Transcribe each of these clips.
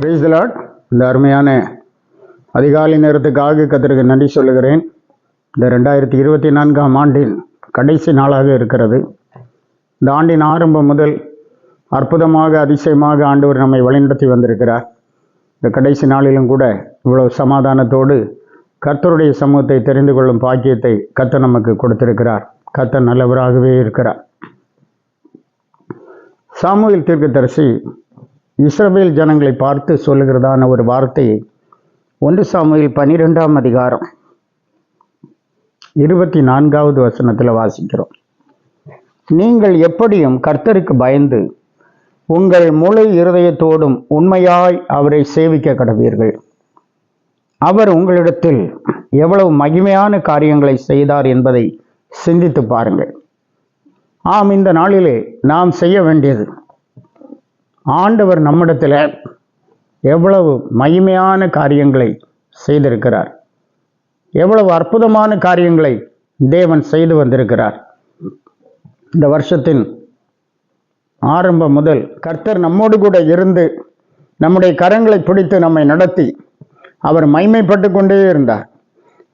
Price Lord இந்த அருமையான அதிகாலை நேரத்துக்காக கத்திற்கு நன்றி சொல்லுகிறேன். இந்த ரெண்டாயிரத்தி இருபத்தி நான்காம் ஆண்டின் கடைசி நாளாக இருக்கிறது. இந்த ஆண்டின் ஆரம்பம் முதல் அற்புதமாக அதிசயமாக ஆண்டவர் நம்மை வழிநடத்தி வந்திருக்கிறார். இந்த கடைசி நாளிலும் கூட இவ்வளவு சமாதானத்தோடு கர்த்தருடைய சமூகத்தை தெரிந்து கொள்ளும் பாக்கியத்தை கத்த நமக்கு கொடுத்திருக்கிறார். கத்த நல்லவராகவே இருக்கிறார். சாமுவேல் தீர்க்கதரிசி இஸ்ரவேல் ஜனங்களை பார்த்து சொல்லுகிறதான ஒரு வார்த்தையை ஒன்று சாமுவேல் பனிரெண்டாம் அதிகாரம் இருபத்தி நான்காவது வசனத்தில் வாசிக்கிறோம். நீங்கள் எப்படியும் கர்த்தருக்கு பயந்து உங்கள் முழு இருதயத்தோடும் உண்மையாய் அவரை சேவிக்க கடவீர்கள். அவர் உங்களிடத்தில் எவ்வளவு மகிமையான காரியங்களை செய்தார் என்பதை சிந்தித்து பாருங்கள். ஆம் இந்த நாளிலே நாம் செய்ய வேண்டியது ஆண்டவர் நம்மிடத்தில் எவ்வளவு மகிமையான காரியங்களை செய்திருக்கிறார். எவ்வளவு அற்புதமான காரியங்களை தேவன் செய்து வந்திருக்கிறார். இந்த வருஷத்தின் ஆரம்பம் முதல் கர்த்தர் நம்மோடு கூட இருந்து நம்முடைய கரங்களை பிடித்து நம்மை நடத்தி அவர் மைமைப்பட்டு கொண்டே இருந்தார்.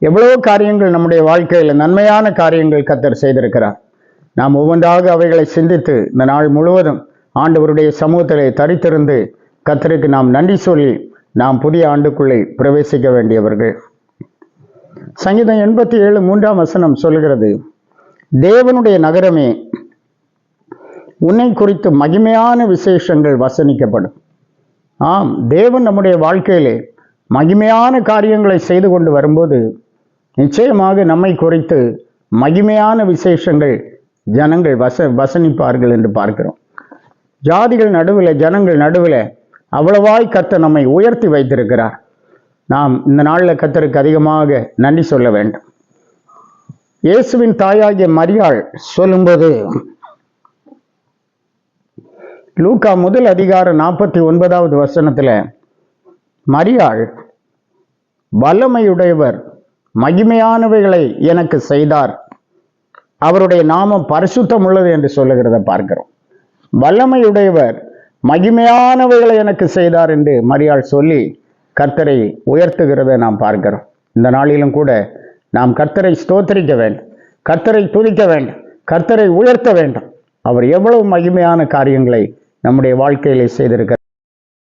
எவ்வளவோ காரியங்கள் நம்முடைய வாழ்க்கையில் நன்மையான காரியங்கள் கர்த்தர் செய்திருக்கிறார். நாம் ஒவ்வொன்றாக அவைகளை சிந்தித்து இந்த நாள் முழுவதும் ஆண்டவருடைய சமூகத்திலே தரித்திருந்து கத்தருக்கு நாம் நன்றி சொல்லி நாம் புதிய ஆண்டுக்குள்ளே பிரவேசிக்க வேண்டியவர்கள். சங்கீதம் எண்பத்தி ஏழு மூன்றாம் வசனம் சொல்கிறது தேவனுடைய நகரமே உன்னை குறித்து மகிமையான விசேஷங்கள் வசனிக்கப்படும். ஆம் தேவன் நம்முடைய வாழ்க்கையிலே மகிமையான காரியங்களை செய்து கொண்டு வரும்போது நிச்சயமாக நம்மை குறித்து மகிமையான விசேஷங்கள் ஜனங்கள் வச வசனிப்பார்கள் என்று பார்க்கிறோம். ஜாதிகள் நடுவில் ஜனங்கள் நடுவில் அவ்வளவாய் கத்த நம்மை உயர்த்தி வைத்திருக்கிறார். நாம் இந்த நாளில் கத்தருக்கு அதிகமாக நன்றி சொல்ல வேண்டும். இயேசுவின் தாயாகிய மரியாள் சொல்லும்போது லூக்கா முதல் அதிகாரம் நாற்பத்தி ஒன்பதாவது வசனத்தில் மரியாள் வல்லமையுடையவர் மகிமையானவைகளை எனக்கு செய்தார். அவருடைய நாமம் பரிசுத்தம் உள்ளது என்று சொல்லுகிறத பார்க்கிறோம். வல்லமையுடையவர் மகிமையானவைகளை எனக்கு செய்தார் என்று மரியாள் சொல்லி கர்த்தரை உயர்த்துகிறதை நாம் பார்க்கிறோம். இந்த நாளிலும் கூட நாம் கர்த்தரை ஸ்தோத்தரிக்க வேண்டும் கர்த்தரை துதிக்க வேண்டும் கர்த்தரை உயர்த்த வேண்டும். அவர் எவ்வளவு மகிமையான காரியங்களை நம்முடைய வாழ்க்கையிலே செய்திருக்கிறார்.